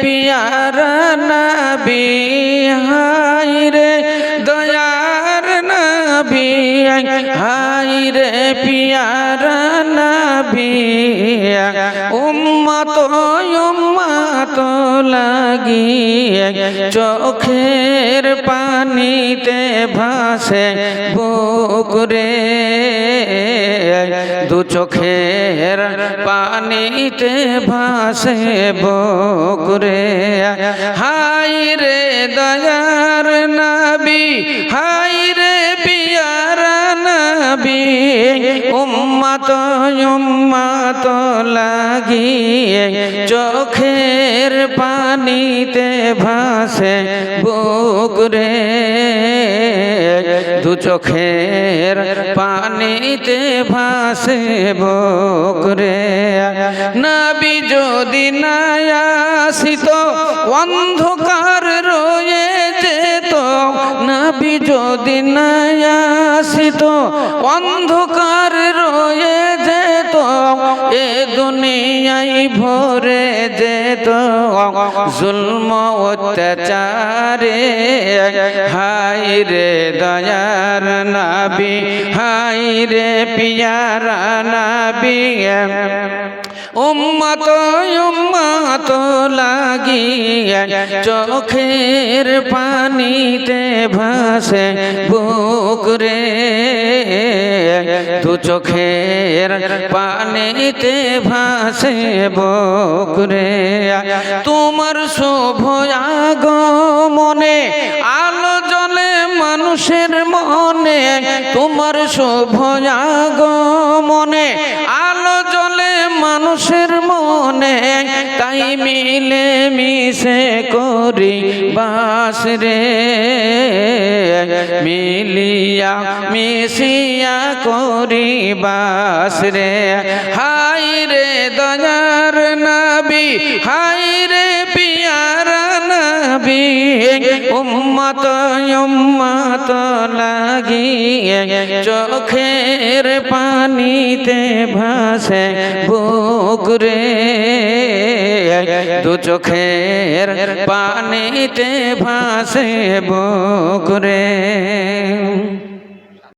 Peer নবী high রে দয়ার নবী হাই রে পিয়ার নবী উম্মত উম্মা উম্মত লাগিয়ে চোখের পানিতে ভাসে বুকরে। দু চোখের পানিতে ভাসে বকরে। হাই রে দয়ার নবী হাই উম্মত উম্মত লাগিয়ে চোখের পানিতে ভাসে বুকরে। দু চোখের পানিতে ভাসে বকরে। নবী যদি না আসিত, অন্ধকার নবী যদি না আসিত অন্ধকার রয়ে দুনিয়ায় ভরে যেত জুলম অত্যাচারে। হাই রে দয়ার নাবি হাই রে পিয়ারা নাবি। উম্মত উম্মত লাগিয়ে চোখের পানিতে ভাসে বুকরে দু চোখের পানিতে ভাসে বকরে। তোমার শুভ মনে আলো জলে মানুষের মনে। তোমার শুভ মনে আলো জলে মানুষের মনে মিলে মিশে করি বাস রে। মিলিয়া মিশিয়া করি বাস রে। হাই রে দয়ার নবী, হাই রে পিয়ারা নবী, উম্মত উম্মত লাগিয়ে চোখের পানিতে ভাসে বুকরে দু চোখের পানিতে ভাসে বুকরে